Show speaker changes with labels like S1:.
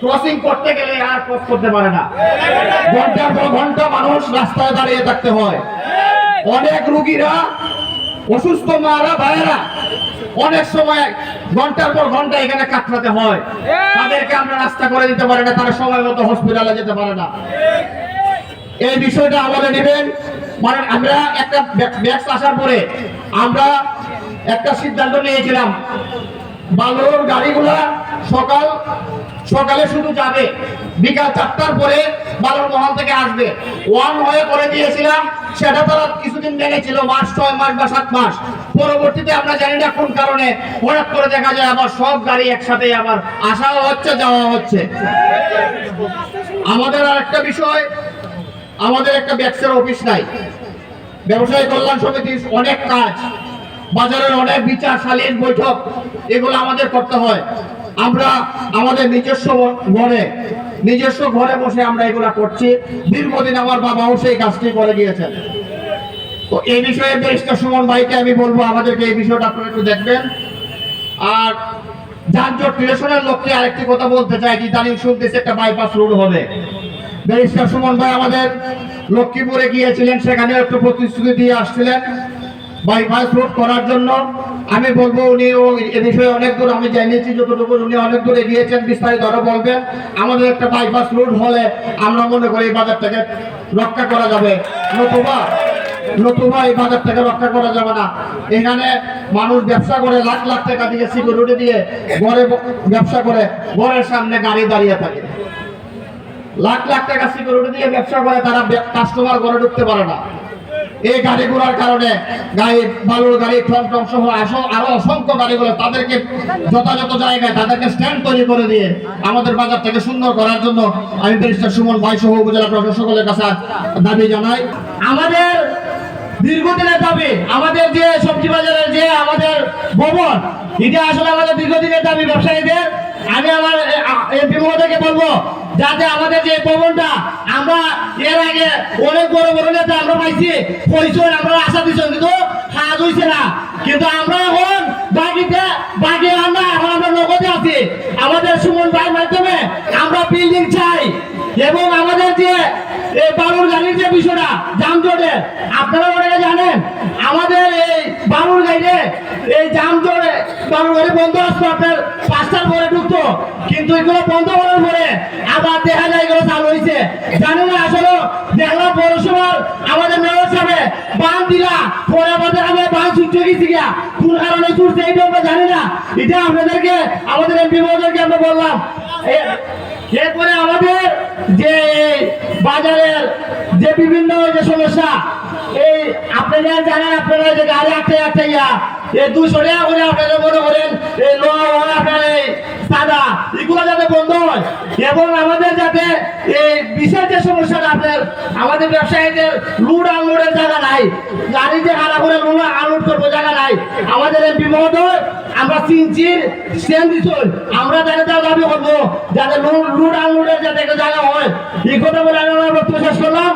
S1: Crossing করতে গেলে আর cross করতে পারে না। ঘণ্টার পর ঘণ্টা মানুষ রাস্তায় দাঁড়িয়ে থাকতে হয়। অনেক রুগীরা, অসুস্থ মারা, ভাইয়েরা, অনেক সময় ঘণ্টার পর ঘণ্টা এখানে কাটরাতে হয়। তাদেরকে আমরা রাস্তা করে দিতে পারি না, তারা সময় মতো হসপিটালে যেতে পারে না। এই বিষয়টা আমাদের নেবেন। মানে আমরা একটা ব্যাস আসার পরে আমরা একটা সিদ্ধান্ত নিয়েছিলাম বাংলোর গাড়িগুলা সকাল, সকালে শুধু যাবে। বিকাল চারটার পরে বালুর মহল থেকে আসবে। ওয়ান ওয়ে করে দিয়েছিলাম, সেটা তারা কিছুদিন মেনেছিল মাস ছয় মাস বা সাত মাস। পরবর্তীতে আমরা জানি না কোন কারণে হঠাৎ করে দেখা যায় আবার সব গাড়ি একসাথে আবার আসাও হচ্ছে, যাওয়া হচ্ছে। আমাদের আর একটা বিষয়, আমাদের একটা ব্যাক্সের অফিস নাই। ব্যবসায়ী কল্যাণ সমিতির অনেক কাজ। বাজারের অনেক বিচার বৈঠক, এগুলো আমাদের করতে হয়। আমরা আমাদের নিজস্ব ঘরে নিজস্ব ঘরে বসে আমরা এগুলা করছি। দীর্ঘদিন আমার বাবাও সেই কাজটি করে গিয়েছেন। তো এই বিষয়ে ব্যারিস্টার সুমন ভাইকে আমি বলব, আমাদেরকে এই বিষয়টা আপনারা একটু দেখবেন। আর যানজট নিরসনের লক্ষ্যে আরেকটি কথা বলতে চাই, ইদানিং শুনতেছি একটা বাইপাস রোড হবে। ব্যারিস্টার সুমন ভাই আমাদের লক্ষ্মীপুরে গিয়েছিলেন সেখানে একটু প্রতিশ্রুতি দিয়ে আসছিলেন। বাইপাস রোড করার জন্য আমি বলব উনি এ বিষয়ে অনেক দূর আমি জানিয়েছি, যতটুকু উনি অনেক দূর এগিয়েছেন, বিস্তারিত আরও বলবেন। আমাদের একটা বাইপাস রোড হলে আমরা মনে করি এই বাজারটাকে রক্ষা করা যাবে। নতুবা নতুবা এই বাজার থেকে রক্ষা করা যাবে না। এখানে মানুষ ব্যবসা করে, লাখ লাখ টাকা দিয়ে সিকিউরিটি দিয়ে ঘরে ব্যবসা করে, ঘরের সামনে গাড়ি দাঁড়িয়ে থাকে। লাখ লাখ টাকা সিকিউরিটি দিয়ে ব্যবসা করে, তারা কাস্টমার ঘরে ঢুকতে পারে না। এই গাড়ি ঘোড়ার কারণে গাড়ি, বালুর গাড়ি টম টম সহ আসো- আরও অসংখ্য গাড়িগুলো তাদেরকে যথাযথ জায়গায় তাদেরকে স্ট্যান্ড তৈরি করে দিয়ে আমাদের বাজারটাকে সুন্দর করার জন্য আমি ব্যারিস্টার সুমন ভাই সহ উপজেলা প্রশাসক সকলের কাছে দাবি জানাই।
S2: আমাদের দীর্ঘদিনের দাবি, আমাদের যে সবজি বাজারের যে আমাদের ভবন এটা আসলে আমাদের দীর্ঘদিনের দাবি ব্যবসায়ীদের। আমি আমার এমপি মহোদয়কে বলব যাতে আমাদের যে ভবনটা, আমরা এর আগে অনেক বড় বড় নেতা আমরা পাইছি, পরিচয় আমরা আশা দিচ্ছেন কিন্তু কাজ হয়েছে না। কিন্তু আমরা এখন বাকিতে, বাকি আমরা, এখন আমরা নগদে আছি। আমাদের সুমন ভাইয়ের মাধ্যমে আমরা বিল্ডিং চাই। এবং আমাদের যে এই বালুর গাড়ির যে বিষয়টা যানজটের আপনারা অনেকে জানেন, আমাদের এই বালুর গাড়িতে এই যানজটে গাড়ি বন্ধ আসতো আপনার, পাঁচটার পরে ঢুকতো। কিন্তু এগুলো বন্ধ করার পরে আবার দেখা যায় এগুলো চালু হয়েছে। জানি না আসলে দেখলাম পৌরসভার আমাদের মেয়র সাহেব বান দিলা, পরে আমাদের আমি বান ছুটতে গেছি গিয়া। কোন কারণে ছুটছে এটা আমরা জানি না। এটা আপনাদেরকে, আমাদের এমপি মহোদয়কে আমরা বললাম। এরপরে আমাদের যে বাজারের যে বিভিন্ন যে সমস্যা, এই আপনারা জানেন, আপনারা যে গাড়ি একটা একটা ইয়া দুশো করে সাদা, এগুলো যাতে বন্ধ হয়। এবং আমাদের যাতে বিশেষ যে আপনার, আমাদের ব্যবসায়ীদের লুড আনলোডের জায়গা নাই। গাড়ি যে খারাপ করে লুড আনলোড করব জায়গা নাই। আমাদের আমরা দিচ্ছি আমরা যাতে তার দাবি করব, যাতে লুড আনলোডের যাতে একটা জায়গা হয়। এই কথা বলে আমি শেষ করলাম।